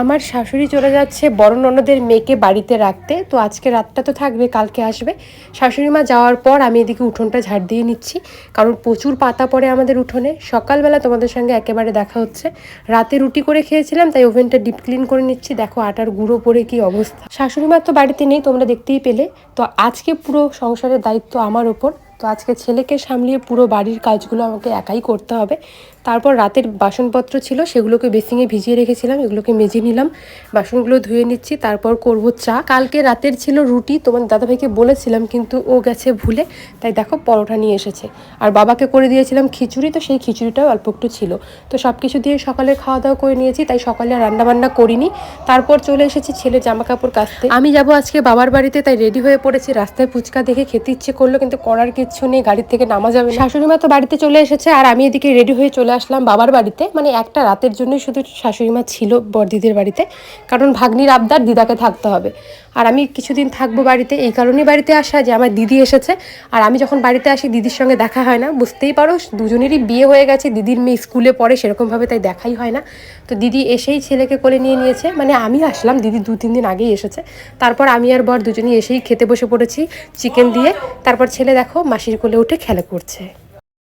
আমার শাশুড়ি চলে যাচ্ছে বড় ননদের মেয়েকে বাড়িতে রাখতে। তো আজকে রাতটা তো থাকবে, কালকে আসবে। শাশুড়ি মা যাওয়ার পর আমি এদিকে উঠোনটা ঝাড় দিয়ে নিচ্ছি। কারণ প্রচুর পাতা পড়ে আমাদের উঠোনে। সকালবেলা তোমাদের সঙ্গে একেবারে দেখা হচ্ছে। রাতে রুটি করে খেয়েছিলাম, তাই ওভেনটা ডিপ ক্লিন করে নিচ্ছি। দেখো আটার গুঁড়ো পরে কি অবস্থা। শাশুড়ি মা তো বাড়িতে নেই, তোমরা দেখতেই পেলে। তো আজকে পুরো সংসারের দায়িত্ব আমার ওপর। তো আজকে ছেলেকে সামলিয়ে পুরো বাড়ির কাজগুলো আমাকে একাই করতে হবে। তারপর রাতের বাসনপত্র ছিল, সেগুলোকে বেসিংয়ে ভিজিয়ে রেখেছিলাম, এগুলোকে মেজে নিলাম, বাসনগুলো ধুয়ে নিচ্ছি, তারপর করব চা। কালকে রাতের ছিল রুটি, তোমার দাদাভাইকে বলেছিলাম, কিন্তু ও গেছে ভুলে, তাই দেখো পরোটা নিয়ে এসেছে। আর বাবাকে করে দিয়েছিলাম খিচুড়ি, তো সেই খিচুড়িটাও অল্প একটু ছিল। তো সব কিছু দিয়ে সকালে খাওয়া দাওয়া করে নিয়েছি, তাই সকালে রান্নাবান্না করিনি। তারপর চলে এসেছি ছেলে জামা কাপড় কাচতে। আমি যাব আজকে বাবার বাড়িতে, তাই রেডি হয়ে পড়েছি। রাস্তায় ফুচকা দেখে খেতে ইচ্ছে করল, কিন্তু করার কিচ্ছু নেই, গাড়ির থেকে নামা যাবে। শাশুড়ি মা তো বাড়িতে চলে এসেছে আর আমি এদিকে রেডি হয়ে চলে আসলাম বাবার বাড়িতে। মানে একটা রাতের জন্যই শুধু শাশুড়ি মা ছিল বড়দিদির বাড়িতে। কারণ ভাগ্নির আবদার দিদাকে থাকতে হবে। আর আমি কিছুদিন থাকব বাড়িতে, এই কারণেই বাড়িতে আসা যে আমার দিদি এসেছে। আর আমি যখন বাড়িতে আসি, দিদির সঙ্গে দেখা হয় না, বুঝতেই পারো, দুজনেরই বিয়ে হয়ে গেছে, দিদির মেয়ে স্কুলে পড়ে, সেরকমভাবে তাই দেখাই হয় না। তো দিদি এসেই ছেলেকে কোলে নিয়ে নিয়েছে মানে আমি আসলাম, দিদি দু তিন দিন আগেই এসেছে। তারপর আমি আর বর দুজনেই এসেই খেতে বসে পড়েছি, চিকেন দিয়ে। তারপর ছেলে দেখো, মাসির কোলে উঠে খেলা করছে।